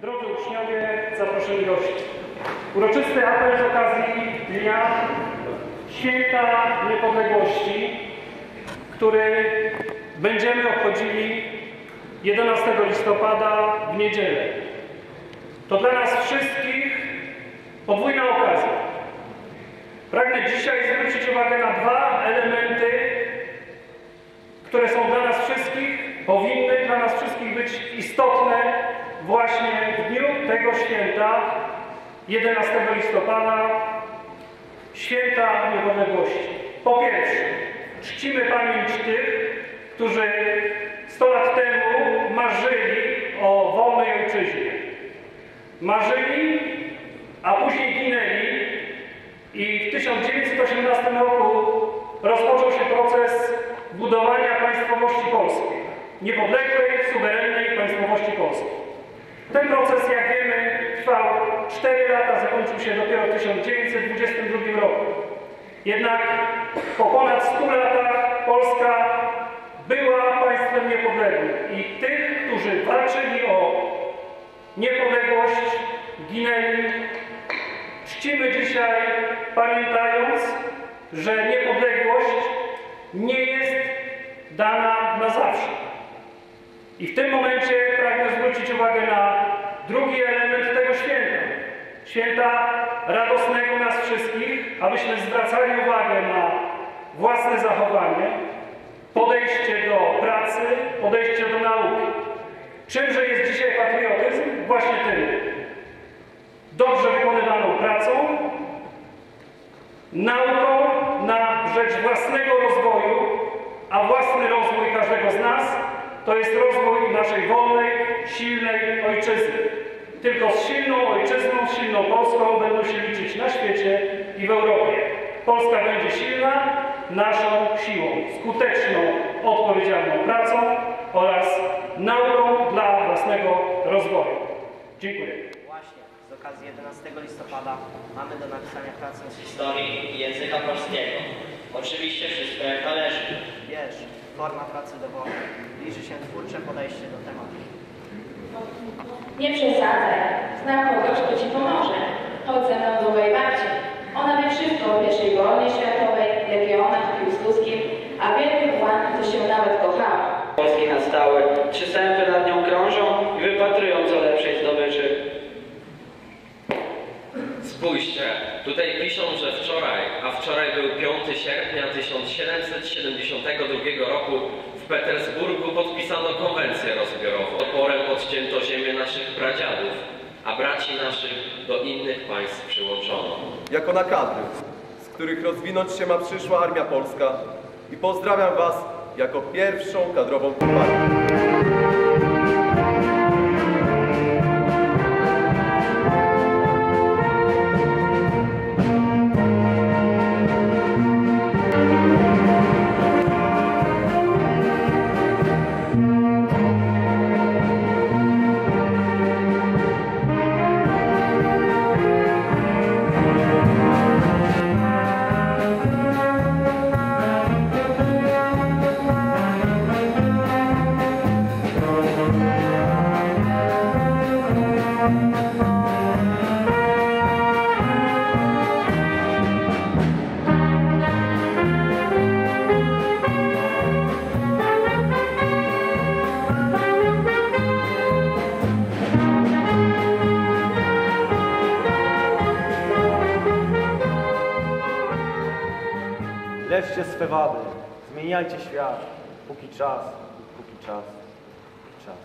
Drodzy uczniowie, zaproszeni goście. Uroczysty apel z okazji Dnia Święta Niepodległości, który będziemy obchodzili 11 listopada w niedzielę. To dla nas wszystkich podwójna okazja. Pragnę dzisiaj zwrócić uwagę na dwa elementy, które są dla nas wszystkich, powinny dla nas wszystkich być istotne właśnie w dniu tego święta, 11 listopada, święta niepodległości. Po pierwsze, czcimy pamięć tych, którzy 100 lat temu marzyli o wolnej ojczyźnie. Marzyli, a później ginęli i w 1918 roku rozpoczął się proces budowania państwowości polskiej, niepodległej, suwerennej państwowości polskiej. Ten proces, jak wiemy, trwał 4 lata, zakończył się dopiero w 1922 roku. Jednak po ponad 100 latach Polska była państwem niepodległym i tych, którzy walczyli o niepodległość, ginęli, czcimy dzisiaj, pamiętając, że niepodległość nie jest dana na zawsze. I w tym momencie pragnę zwrócić uwagę na drugi element tego święta. Święta radosnego nas wszystkich, abyśmy zwracali uwagę na własne zachowanie, podejście do pracy, podejście do nauki. Czymże jest dzisiaj patriotyzm? Właśnie tym. Dobrze wykonywaną pracą, nauką na rzecz własnego rozwoju, a własny rozwój każdego z nas to jest rozwój naszej wolnej, silnej ojczyzny. Tylko z silną ojczyzną, z silną Polską będą się liczyć na świecie i w Europie. Polska będzie silna naszą siłą, skuteczną, odpowiedzialną pracą oraz nauką dla własnego rozwoju. Dziękuję. Właśnie, z okazji 11 listopada mamy do napisania pracę z historii i języka polskiego. Oczywiście wszystko jak należy. Wiesz, forma pracy dowolna. Liczy się twórcze podejście do tematu. Nie przesadzaj. Znam kogoś, kto ci pomoże. Chodź ze mną do mojej babci. Ona wie wszystko o pierwszej wojnie światowej, legionach, piłsudskim, a wielkim władcy to się nawet kochała. Polski na stałe. Trzy wczoraj, a wczoraj był 5 sierpnia 1772 roku w Petersburgu podpisano konwencję rozbiorową. Toporem odcięto ziemię naszych pradziadów, a braci naszych do innych państw przyłączono. jako na kadry, z których rozwinąć się ma przyszła Armia Polska i pozdrawiam Was jako pierwszą kadrową kompanię. Leczcie swe wady, zmieniajcie świat, póki czas, póki czas, póki czas.